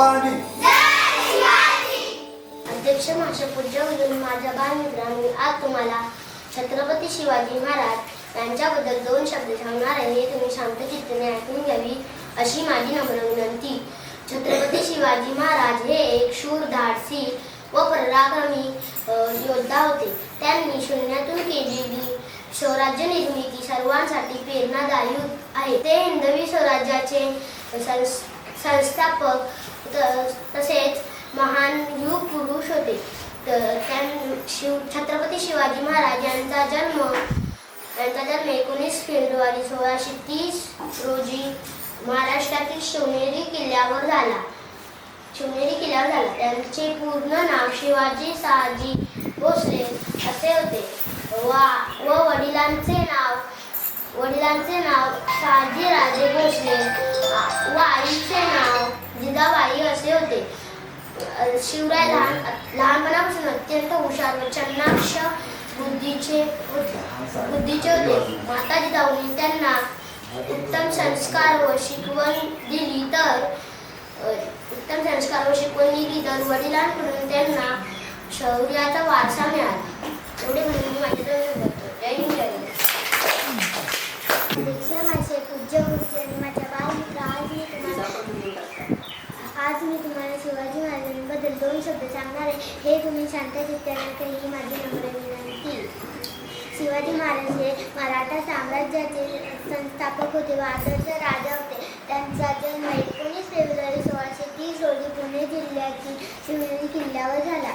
भवानी अध्यक्ष माशा पूज्य माझ्या बालमित्रांनी आज तुम्हाला छत्रपती शिवाजी महाराज यांच्याबद्दल दोन शब्द सांगणार आहे. तुम्ही शांतचित्ताने ऐकून घ्यावी अशी माझी नम्र विनंती. छत्रपती शिवाजी महाराज हे एक शूर धाडसी व पराक्रमी योद्धा होते. त्यांनी शून्यातून केलेली स्वराज्य निर्मिती सर्वांसाठी प्रेरणादायी आहे. ते हिंदवी स्वराज्याचे संस- संस्थापक त- तसेच महान युग पुरुष होते. तर त्यां शिव छत्रपती शिवाजी महाराज यांचा जन्म यांचा जन्म एकोणीस फेब्रुवारी सोळाशे तीस रोजी महाराष्ट्रातील शिवनेरी किल्ल्यावर झाला. शिवनेरी किल्ल्यावर झाला. त्यांचे पूर्ण नाव शिवाजी सहाजी भोसले असे होते. वा व वडिलांचे नाव वडिलांचे नाव शहाजी राजे भोसले. व आईचे नाव जिजाबाई असे होते. शिवराय लहान लहानपणापासून अत्यंत हुशार व चन्नाक्ष बुद्धीचे बुद्धीचे होते. माता जिजाऊंनी त्यांना उत्तम संस्कार व शिकवण दिली तर उत्तम संस्कार व शिकवण दिली तर वडिलांकडून त्यांना शौर्याचा वारसा मिळाला. एवढे म्हणून मी माझ्या जय जय हिंद. दीक्षा पूज्य गुरुजी आणि माझ्या बालमित्र आज मी तुम्हाला आज मी तुम्हाला शिवाजी महाराजांबद्दल दोन शब्द सांगणार आहे हे तुम्ही शांत चित्ताने ही माझी नम्र विनंती शिवाजी महाराज हे मराठा साम्राज्याचे संस्थापक होते व आदर्श राजा होते. त्यांचा जन्म एकोणीस फेब्रुवारी सोळाशे तीस रोजी पुणे जिल्ह्यातील शिवनेरी किल्ल्यावर झाला.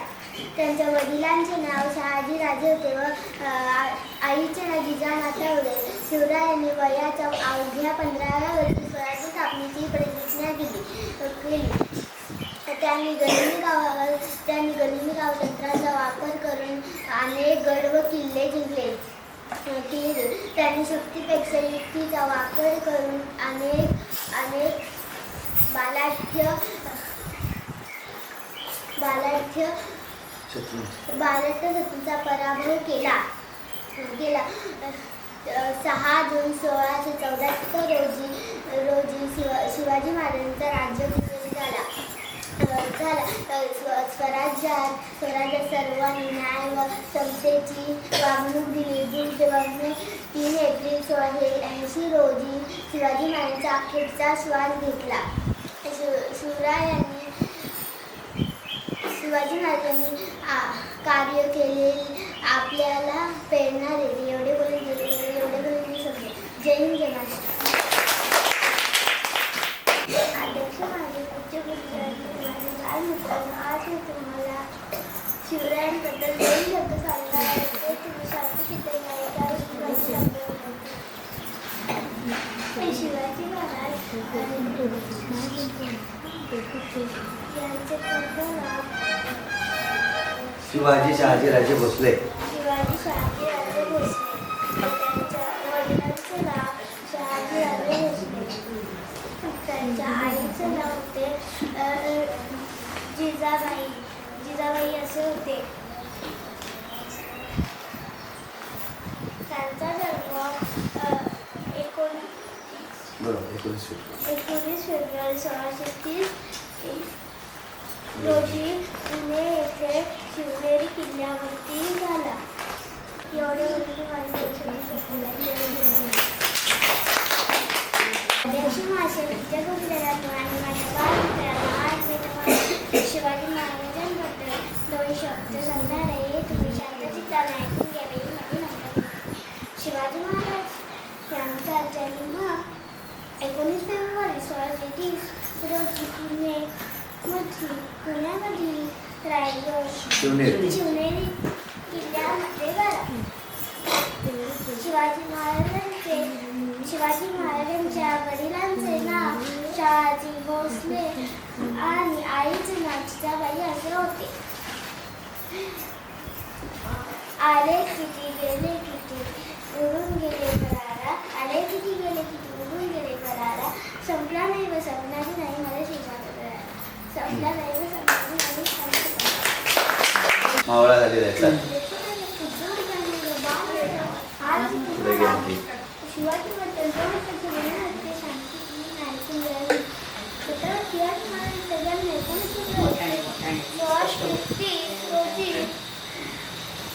त्यांच्या वडिलांचे नाव शहाजी राजे होते व आईचे नाव जिजामाता होते. शिवरायांनी वयाच्या अवघ्या पंधराव्या वर्षी स्वराज्य स्थापनेची प्रतिज्ञा केली त्यांनी गनिमी गावा त्यांनी गनिमी गाव तंत्राचा वापर करून अनेक गड व किल्ले जिंकले. त्यांनी शक्तीपेक्षा युक्तीचा वापर करून अनेक अनेक बालाढ्य बालाढ्य बालाढ्य शत्रूचा पराभव केला. केला. सहा जून सोळाशे चौदाहत्तर रोजी रोजी शिव शिवाजी महाराजांचा राज्याभिषेक झाला. झाला. स्वराज्यात स्वराज्यात सर्वांनी न्याय व समतेची वागणूक दिली. दूर वागणूक तीन एप्रिल सोळाशे ऐंशी रोजी शिवाजी महाराजांचा अखेरचा श्वास घेतला. शिव शिवरायांनी शिवाजी महाराजांनी कार्य केले. आपल्याला प्रेरणा दिली. एवढे बोलून एवढे बोलून मी समजे जय हिंद जय महाराष्ट्र माझे आज मी तुम्हाला शिवरायांबद्दल दोन शब्द सांगणार आहे ते तुम्ही शांत चित्ताने नाही ही माझी शिवाजी महाराज यांचे पूर्ण नाव शिवाजी शहाजी राजे भोसले. शिवाजी शहाजी आईचं नाव होते जिजाबाई जिजाबाई असे होते. त्यांचा जन्म एकोण बरोबर एकोणीस फेब्रुवारी. एकोणीस फेब्रुवारी सोळाशे तीस. रोजी पुणे येथे शिवनेरी किल्ल्यावरती झाला. एवढे वर्ष माझ्याशी माझे विद्यापीठातून आणि माझ्या बालमित्रांना आज मी तुम्हाला शिवाजी महाराजांबद्दल दोन शब्द सांगणार आहे तुम्ही शांतचित्ताने ऐकून घ्यावे ही माझी नम्र विनंती. शिवाजी महाराज यांचा जन्म एकोणीस फेब्रुवारी सोळाशे तीस रोजी पुणे मध्ये पुण्यामधील रायगड शिवनेरी शिवनेरी किल्ल्यामध्ये झाला शिवाजी महाराजांचे शिवाजी महाराजांच्या वडिलांचे नाव शहाजी भोसले आणि आईचे नाव जिजाबाई असे होते आले किती गेले किती उडून गेले करारा आले किती गेले किती उडून गेले करारा संपला नाही व संपणारी नाही मला शिकायला करारा संपला नाही व संपणारी नाही मला मावळा झालेला आहे चल. पुढे घ्या मग. शिवाजी बद्दल दोन शब्द बोलण्यासाठी शांती ऐकून घ्यावी छत्रपती शिवाजी महाराजांचा जन्म एकोणीस फेब्रुवारी सोळाशे तीस रोजी झाला हे एक भारतीय साहित्य होते. साठे आणि मराठा अ, साम्राज्याचे संस्थापक होते मस्तीला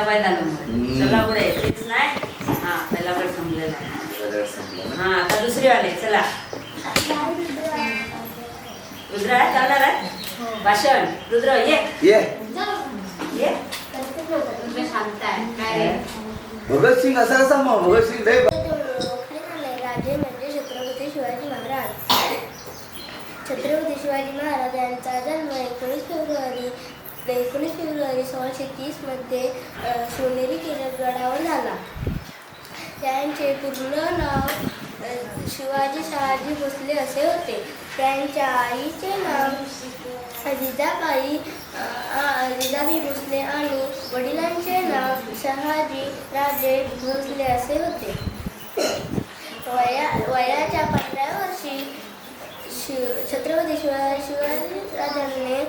बाय झालं मग चला बरं तेच नाही हा पहिला पण संपलेला आहे. रगड संपला ना. हा आता दुसरी वाले चला. रुद्र आहे चालणार आहे? भाषण. रुद्र ये. ये. ये. भगतसिंग असा कसा मग भगतसिंग लय राजे म्हणजे छत्रपती शिवाजी महाराज. छत्रपती शिवाजी महाराज यांचा जन्म एकोणीस फेब्रुवारी एकोणीस फेब्रुवारी सोळाशे तीसमध्ये अ, शिवनेरी किल्ल्यागडावर झाला. त्यांचे पूर्ण नाव शिवाजी शहाजी भोसले असे होते. त्यांच्या आईचे नाव जिजाबाई जिजाबाई भोसले आणि वडिलांचे नाव शहाजी राजे भोसले असे होते. वया वयाच्या पंधरा वर्षी शिव छत्रपती शिवाजी शिवाजी राजांनी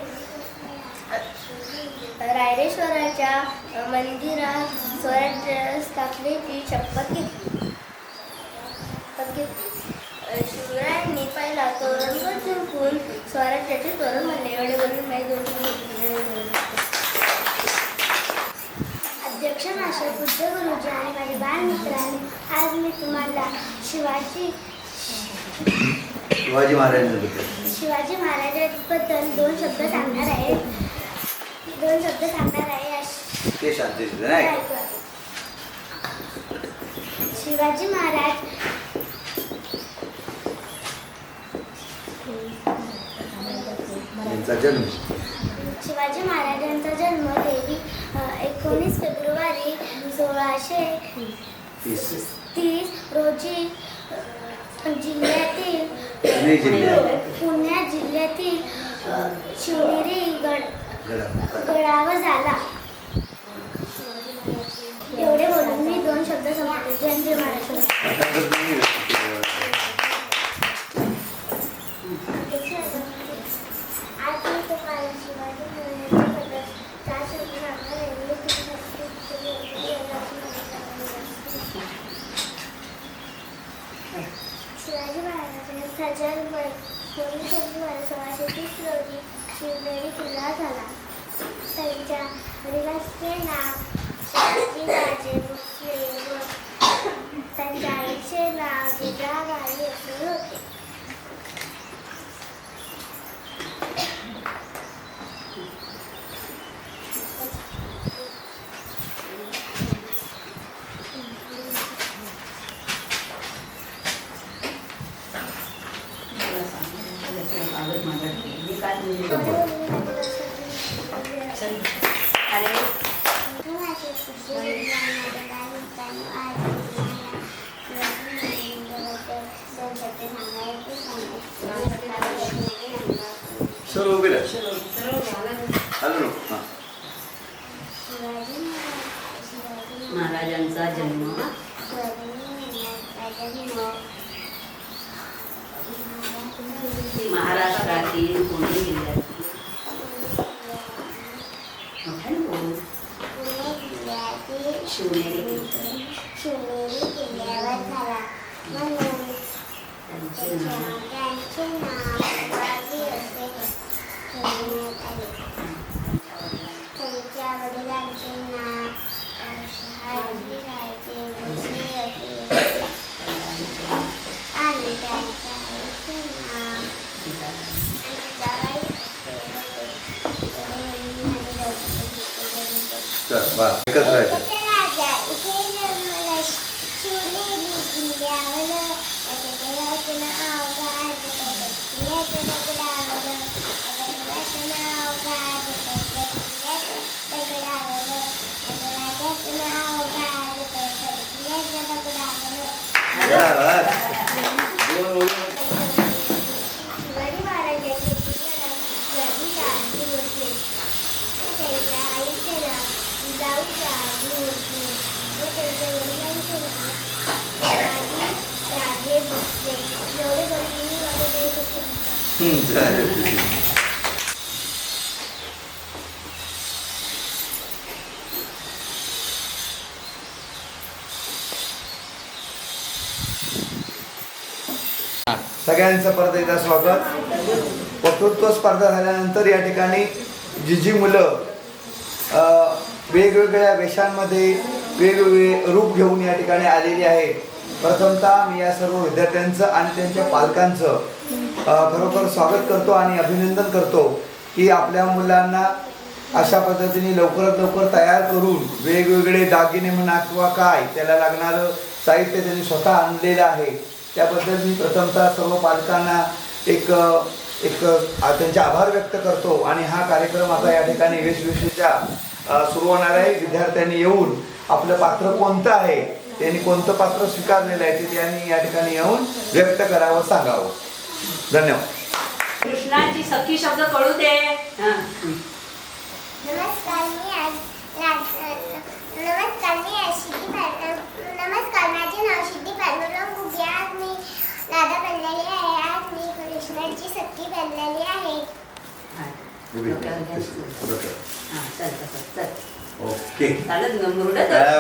रायरेश्वराच्या मंदिरात स्वराज्य स्थापनेची शपथ घेतली. घेतली शिवरायांनी पहिला तोरणवर झुंकून स्वराज्याचे तोरण म्हणले एवढे बोलून दोन अध्यक्ष मास्टर बुद्ध गुरुजी आणि माझे बालमित्रांनी आज मी तुम्हाला शिवाजी शिवाजी महाराजांबद्दल. शिवाजी महाराजांबद्दल दोन शब्द सांगणार आहे. दोन शब्द सांगणार आहे. ते नाही. शिवाजी महाराज यांचा जन्म. शिवाजी महाराजांचा जन्म देवी एकोणीस फेब्रुवारी सोळाशे तीस. तीस रोजी जिल्ह्यातील पुणे जिल्ह्यातील शिवनेरी गड गडा गडावर झाला. एवढे बोलून मी दोन शब्द सांगते जय जय महाराष्ट्र आता तर तुम्ही आज मी तुम्हाला शिवाजी महाराजांबद्दल चार शब्द सांगणार आहे. मी तुमच्यासाठी उत्तरे शिवाजी महाराजांचा जन्म एकोणीस फेब्रुवारी सोळाशे तीस रोजी शिवनेरी किल्ला झाला त्यांच्या वडिलांचे नाव शहाजी राजे भोसले व त्यांच्या आईचे नाव जिजाबाई असे होते मी काय म्हणजे संपला. Thank you. चल अरे सर्व उभे राहा हॅलो नको हां महाराजांचा जन्म महाराष्ट्रातील पुणे Caralho. Hum, sério. सगळ्यांचं परत एकदा स्वागत. वक्तृत्व स्पर्धा झाल्यानंतर या ठिकाणी जी जी मुलं वेगवेगळ्या वेशांमध्ये वेगवेगळे रूप घेऊन या ठिकाणी आलेली आहे. प्रथमतः मी या सर्व विद्यार्थ्यांचं आणि त्यांच्या पालकांचं खरोखर स्वागत करतो आणि अभिनंदन करतो की आपल्या मुलांना अशा पद्धतीने लवकरात लवकर तयार करून वेगवेगळे दागिने म्हणा किंवा काय त्याला लागणारं साहित्य त्यांनी स्वतः आणलेलं आहे. त्याबद्दल मी प्रथमतः सर्व पालकांना एक एक त्यांचे आभार व्यक्त करतो. आणि हा कार्यक्रम आता या ठिकाणी वेशभूषेच्या सुरू होणार आहे. विद्यार्थ्यांनी येऊन आपलं पात्र कोणतं आहे त्यांनी कोणतं पात्र स्वीकारलेलं आहे ते त्यांनी या ठिकाणी येऊन व्यक्त करावं सांगावं. धन्यवाद. कृष्णाची सखी शब्द कळू दे. नमस्कार मी सिद्धी पाल- नमस्कार माझे नाव सिद्धी पांडुरंग घुगे आज मी. दादा बनलेली आहे. आज मी. कृष्णाची सत्ती बनलेली आहे. हा. हा. ओके. चालत मुरडं काय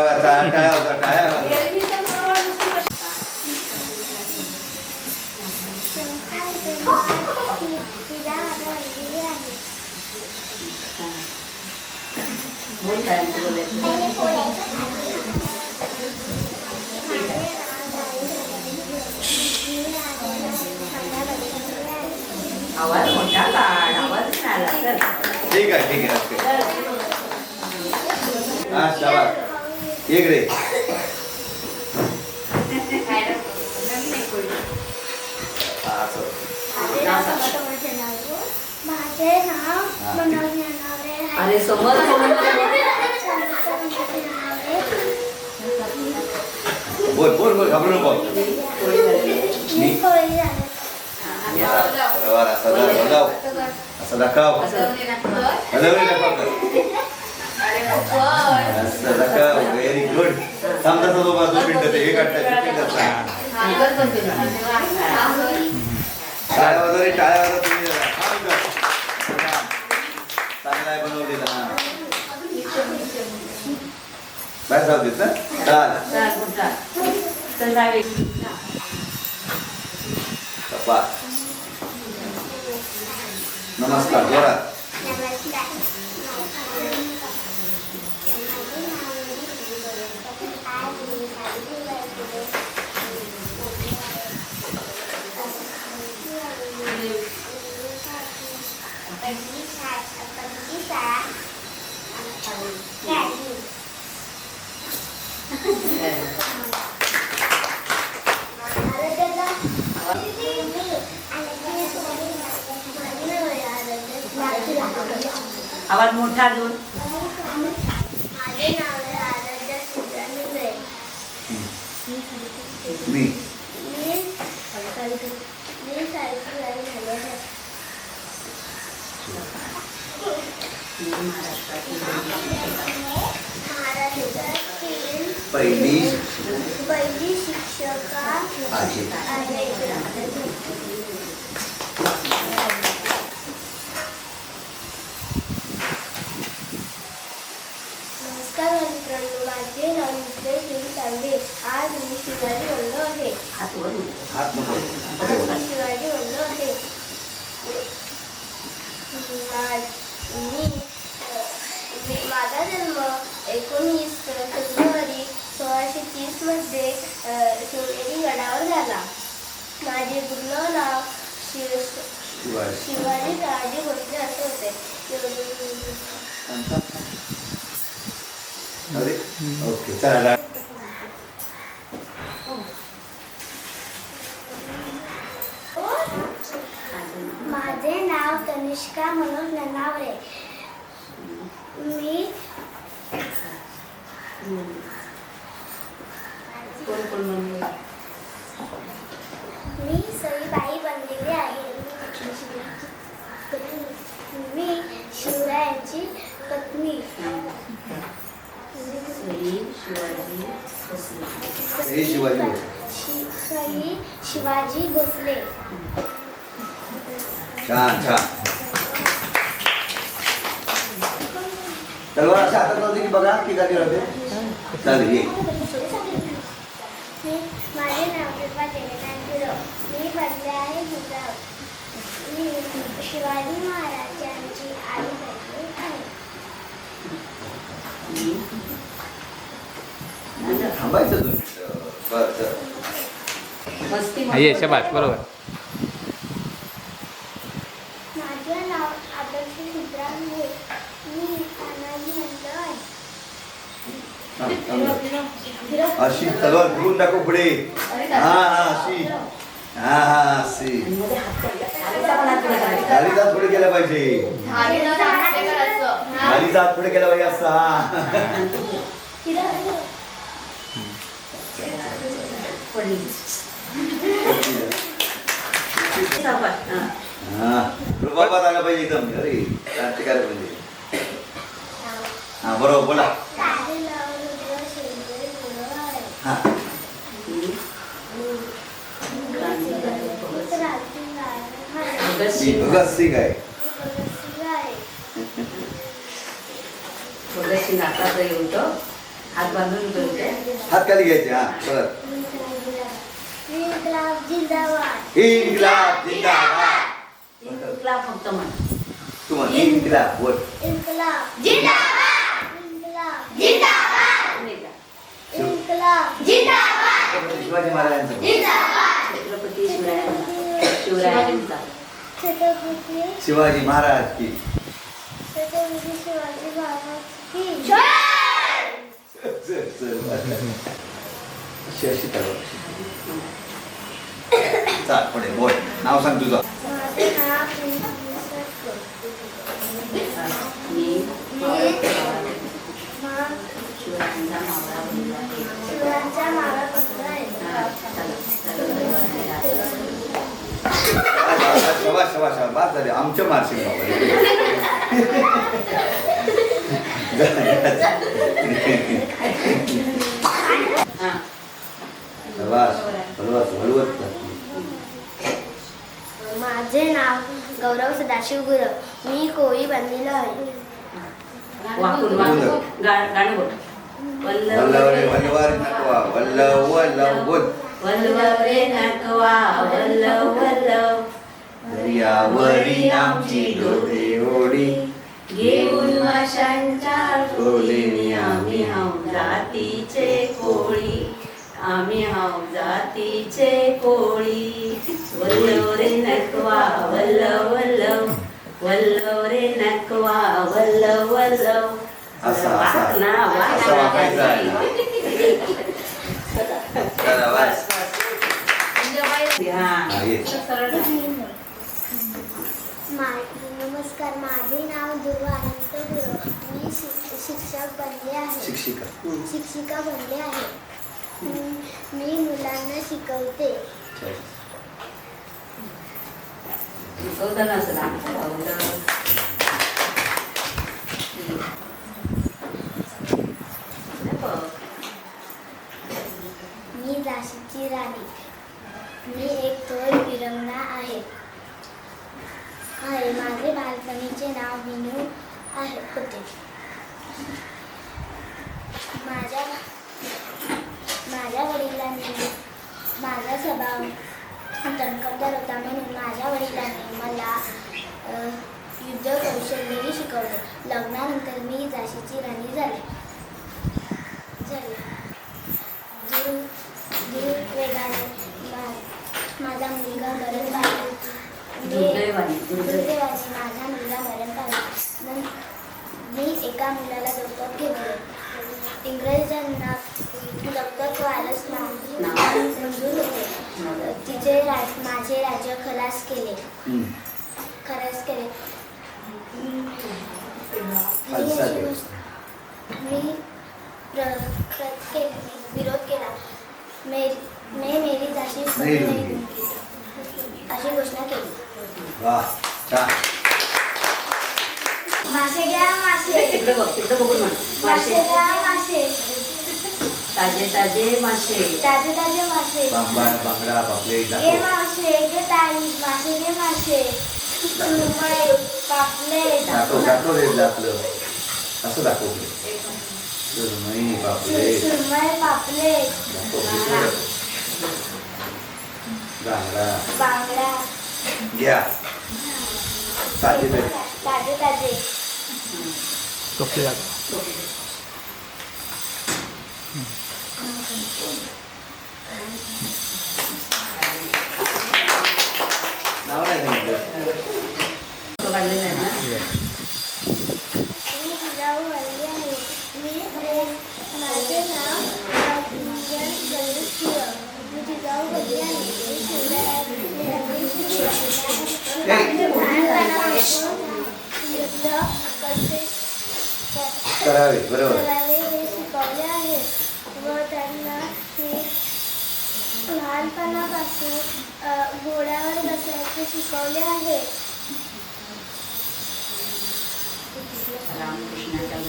आवाज मोठा लाड आवाज नाही आला चल. ठीक आहे ठीक आहे ओके हा शाबास एक रे माझे नाव आहे. अरे समोर बोल बोल बोल घाबरू नको. बरोबर असं दाखव. असं दाखव हलवली. असं दाखव व्हेरी गुड थांब तसं तो बाजू मिनिटं ते हे. टाळ्या वगैरे टाळ्या वगैरे तुम्ही. चांगला आहे बनवलेला हा बस जाऊ देत ना चाल चल जावे कपा नमस्कार जोरात नमस्कार आज मी सावित्री पहिली शा- पहिली शाळा काढली. आवाज मोठा. मी. महाराष्ट्रातील पहिली पहिली शिक्षका आहे आहे नमस्कार मित्रांनो माझे नाव मित्र शिव सांगे आज मी शिवाजी बनलो आहे. हात वर. हात आज शिवाजी बनलो आहे. मी माझा जन्म एकोणीस फेब्रुवारी सोळाशे तीसमध्ये अ, शिवनेरी गडावर झाला. माझे पूर्ण नाव शिव शिवाजी. राजे भोसले असे होते. अरे ओके चला माझे नाव तनिष्का मनोज ननावरे मी कोण कोण म्हणले मी सईबाई बनलेली आहे मी शिवरायांची पत्नी सई शिवाजी. हे शिवाजी. शि- सई शिवाजी भोसले छान छान तलवार अशा हातात होती की बघा होते चालेल ये. मी माझे नाव कृपा जगन्नाथ गुरव. मी बनले आहे गुजरात मी शिवाजी महाराजांची आई बनली आहे. थांबायचं तुम्ही बरं बरोबर माझे नाव आदर्श सिद्धांत आहे मी तानाजी म्हणलं आहे थांब, थांब. अशी तलवार घेऊन टाकू पुढे. हा हा अशी. हा हा अशी. पुढे काढला. खाली जात पुढे पाहिजे. खाली जात पुढे केला पाहिजे असा हा. हा. रुबाबात आला पाहिजे एकदम. अरे क्रांतिकारक म्हणजे. हा बरोबर बोला माझे नाव रुद्र शेंदे गुरव आहे हा क्रांतिकारी भगत सिंग. क्रांतिकारक आहे भगत मी सिंग. भगत सिंग आहे मी भगतसिंग आहे भगत सिंग आता तरी होतो हात बांधून उभे होते हात खाली घ्यायचे हा परत इन्कलाब जिंदाबाद इन्कलाब जिंदाबाद इंग्लिशला फक्त म्हण तू म्हण इन्कलाब बोल इन्कलाब जिंदाबाद इन्कलाब जिंदाबाद नाही का? इन्कलाब जिंदाबाद शिवाजी महाराजांचं छत्रपती शिवरायांचा शिवाजी महाराज की चल, चल. अशी चाल पुढे बोल नाव सांग तुझं मी शिवरायांचा मावळा बनला आहे. आहे हा, चला, चला, बाद झाले आमच्या मार्शिंग हा. हलवत माझे नाव गौरव सदाशिव गुरव मी कोळी बनलेलो आहे वाकून वाकून गा- गाणं बोल नकवा वल्लव वल्लव. दर्यावरी आमची डोळे ओढी. घेऊन माशांच्या टोळीने आम्ही हाव जातीचे कोळी. आम्ही हाव जातीचे कोळी. वल्लव रे नकवा वल्लव वल्लव. वल्लव रे नकवा वल्लव वल्लव. असं असं आहे. नमस्कार माझे नाव ध्रुव आनंद मी शिक्षक बनले आहे शिक्षिका शिक्षिका बनले आहे मी- मी मुलांना शिकवते शिकवताना असं दाखवलं. हे बघ. मी झाशीची राणी. मी एक थोर विरंगणा आहे. आहे. माझे बालपणीचे नाव विनू आहे होते. माझ्या माझ्या वडिलांनी माझा स्वभाव तणकटदार होता म्हणून माझ्या वडिलांनी मला युद्ध कौशल्यही शिकवले. लग्नानंतर मी झाशीची राणी झाली झाले. वेगाने माझा मुलगा मरण मी- दुर्दैवाने, माझा मुलगा मरण पावला नं- मी एका मुलाला दत्तक घेतले इंग्रजांना दत्तक वारस ना- नाव. मंजूर होते. तिचे राज माझे राज्य खलास केले. खलास केले. मी झाशी नाही नाही रुंदी. अशी घोषणा केली वा छान मासे घ्या मासे तिकडे बघ तिकडे बघून म्हण मासे मासे घ्या मासे ताजे ताजे मासे ताजे ताजे मासे बांगडा बांगडा पापलेट घे दाखव मासे घे ताई मासे घे मासे सुरमई पापलेट दाखव दाखव रे आपलं असं दाखव रे. सुरमई पापलेट सुरमई पापलेट दाखव বাংলা বাংলা গিয়া তাজে তাজে তাজে তোকে যাবে Thank you. करावे बरोबर. करावे हे शिकवले आहे. व त्यांना मी लहानपणापासून घोड्यावर बसायचे शिकवले आहे. रामकृष्णाच्या.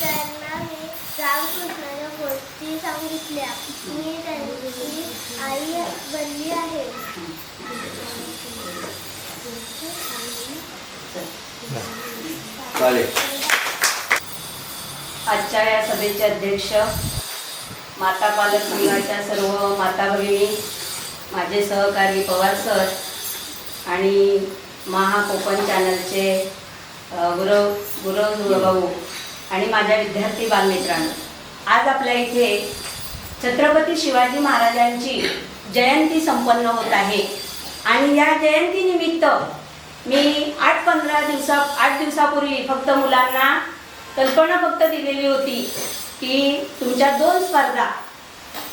त्यांना मी रामकृष्णाच्या गोष्टी सांगितल्या. मी त्यांची आई बनली आहे. चालेल. आजच्या या सभेचे अध्यक्ष माता पालक संघाच्या सर्व माता भगिनी माझे सहकारी पवार सर आणि महाकोकण चॅनलचे गुरव गुरव भाऊ आणि माझ्या विद्यार्थी बालमित्रांनो आज आपल्या इथे छत्रपती शिवाजी महाराजांची जयंती संपन्न होत आहे. आणि या जयंतीनिमित्त मी आठ पंधरा दिवसा आठ दिवसापूर्वी फक्त मुलांना कल्पना फक्त दिलेली होती की तुमच्या दोन स्पर्धा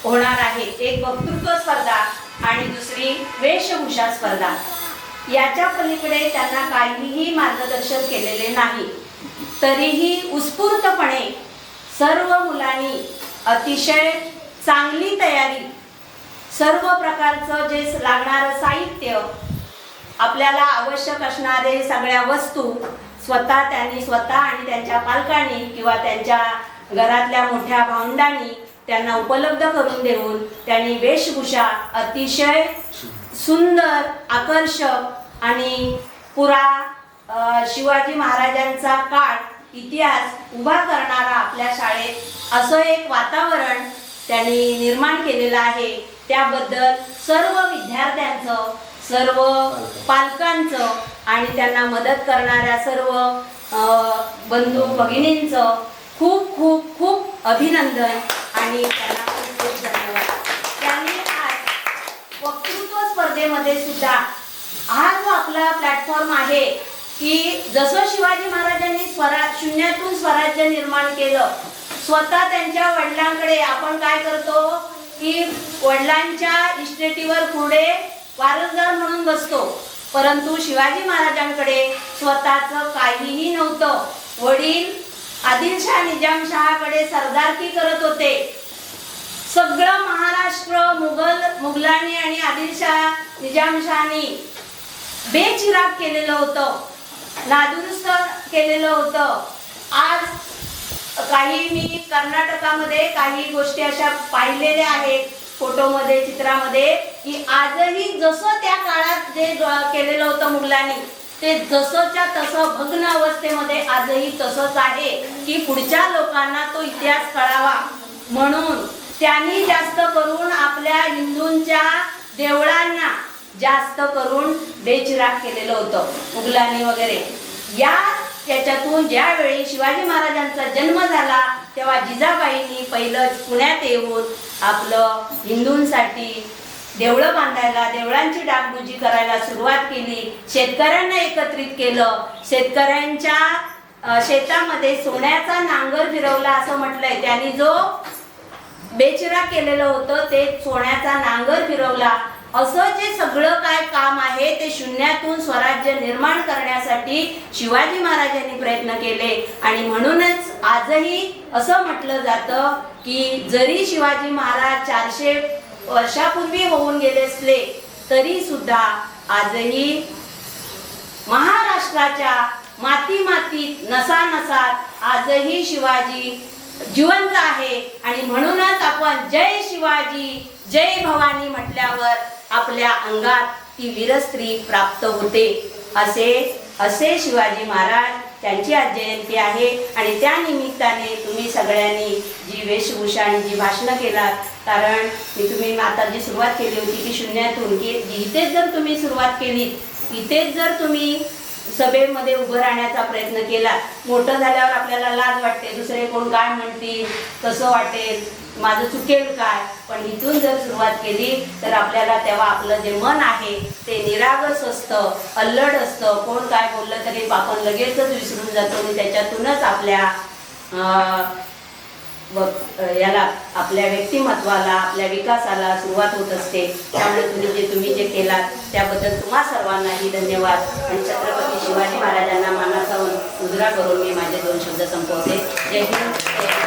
होणार आहेत. एक वक्तृत्व स्पर्धा आणि दुसरी वेशभूषा स्पर्धा. याच्या पलीकडे त्यांना काहीही मार्गदर्शन केलेले नाही. तरीही उत्स्फूर्तपणे सर्व मुलांनी अतिशय चांगली तयारी सर्व प्रकारचं जे लागणारं साहित्य आपल्याला आवश्यक असणारे सगळ्या वस्तू स्वतः त्यांनी स्वतः आणि त्यांच्या पालकांनी किंवा त्यांच्या घरातल्या मोठ्या भावंडांनी त्यांना उपलब्ध करून देऊन त्यांनी वेशभूषा अतिशय सुंदर आकर्षक आणि पुरा शिवाजी महाराजांचा काळ इतिहास उभा करणारा आपल्या शाळेत असं एक वातावरण त्यांनी निर्माण केलेलं आहे. त्याबद्दल सर्व विद्यार्थ्यांचं सर्व पालकांचं आणि त्यांना मदत करणाऱ्या सर्व बंधू भगिनींचं खूप खूप खूप अभिनंदन आणि त्यांना खूप खूप धन्यवाद. त्यांनी आज वक्तृत्व स्पर्धेमध्ये सुद्धा हा जो आपला प्लॅटफॉर्म आहे की जसं शिवाजी महाराजांनी स्वरा शून्यातून स्वराज्य निर्माण केलं स्वतः त्यांच्या वडिलांकडे आपण काय करतो की वडिलांच्या इस्टेटीवर पुढे वारसदार म्हणून बसतो. परंतु शिवाजी महाराजांकडे स्वतःचं काहीही नव्हतं. वडील आदिलशाह निजामशहाकडे सरदारकी करत होते. सगळं महाराष्ट्र मुघल मुघलांनी आणि आदिलशाह निजामशहानी बेचिराग केलेलं होतं. नादुरुस्त केलेलं होतं. आज काही मी कर्नाटकामध्ये काही गोष्टी अशा पाहिलेल्या आहेत. फोटोमध्ये चित्रामध्ये की आजही जसं त्या काळात जे केलेलं होतं मुलांनी ते जसंच्या तसं भग्न अवस्थेमध्ये आजही तसंच आहे की पुढच्या लोकांना तो इतिहास कळावा. म्हणून त्यांनी जास्त करून आपल्या हिंदूंच्या देवळांना जास्त करून बेचिराग केलेलं होतं मुघलांनी वगैरे. या त्याच्यातून ज्यावेळी शिवाजी महाराजांचा जन्म झाला तेव्हा जिजाबाईंनी पहिलं पुण्यात येऊन आपलं हिंदूंसाठी देवळं बांधायला देवळांची डागडुजी करायला सुरुवात केली. शेतकऱ्यांना एकत्रित केलं. शेतकऱ्यांच्या शेतामध्ये सोन्याचा नांगर फिरवला असं म्हटलंय. त्यांनी जो बेचरा केलेलं होतं ते सोन्याचा नांगर फिरवला. असं जे सगळं काय काम आहे ते शून्यातून स्वराज्य निर्माण करण्यासाठी शिवाजी महाराजांनी प्रयत्न केले. आणि म्हणूनच आजही असं म्हटलं जातं की जरी शिवाजी महाराज चारशे वर्षापूर्वी होऊन गेले असले तरी सुद्धा आजही महाराष्ट्राच्या माती मातीत नसा नसात आजही शिवाजी जिवंत आहे. आणि म्हणूनच आपण जय शिवाजी जय भवानी म्हटल्यावर आपल्या अंगात ती वीरस्त्री प्राप्त होते. असे असे शिवाजी महाराज त्यांची आज जयंती आहे. आणि त्या निमित्ताने तुम्ही सगळ्यांनी जी वेशभूषा आणि जी भाषणं केलात कारण मी तुम्ही आता जी सुरुवात केली होती की शून्यातून की इथेच जर तुम्ही सुरुवात केली इथेच जर तुम्ही सभेमध्ये उभं राहण्याचा प्रयत्न केला मोठं झाल्यावर आपल्याला लाज वाटते दुसरे कोण काय म्हणतील कसं वाटेल माझं चुकेल काय? पण इथून जर सुरुवात केली तर आपल्याला तेव्हा आपलं जे मन आहे ते निरागस असतं अल्लड असतं. कोण काय बोललं तरी आपण लगेचच विसरून जातो आणि त्याच्यातूनच आपल्या याला आपल्या व्यक्तिमत्वाला आपल्या विकासाला सुरुवात होत असते. त्यामुळे तुम्ही जे तुम्ही जे केलात त्याबद्दल तुम्हा सर्वांनाही धन्यवाद. आणि छत्रपती शिवाजी महाराजांना मानाचा उजरा करून मी माझे दोन शब्द संपवते. जय हिंद.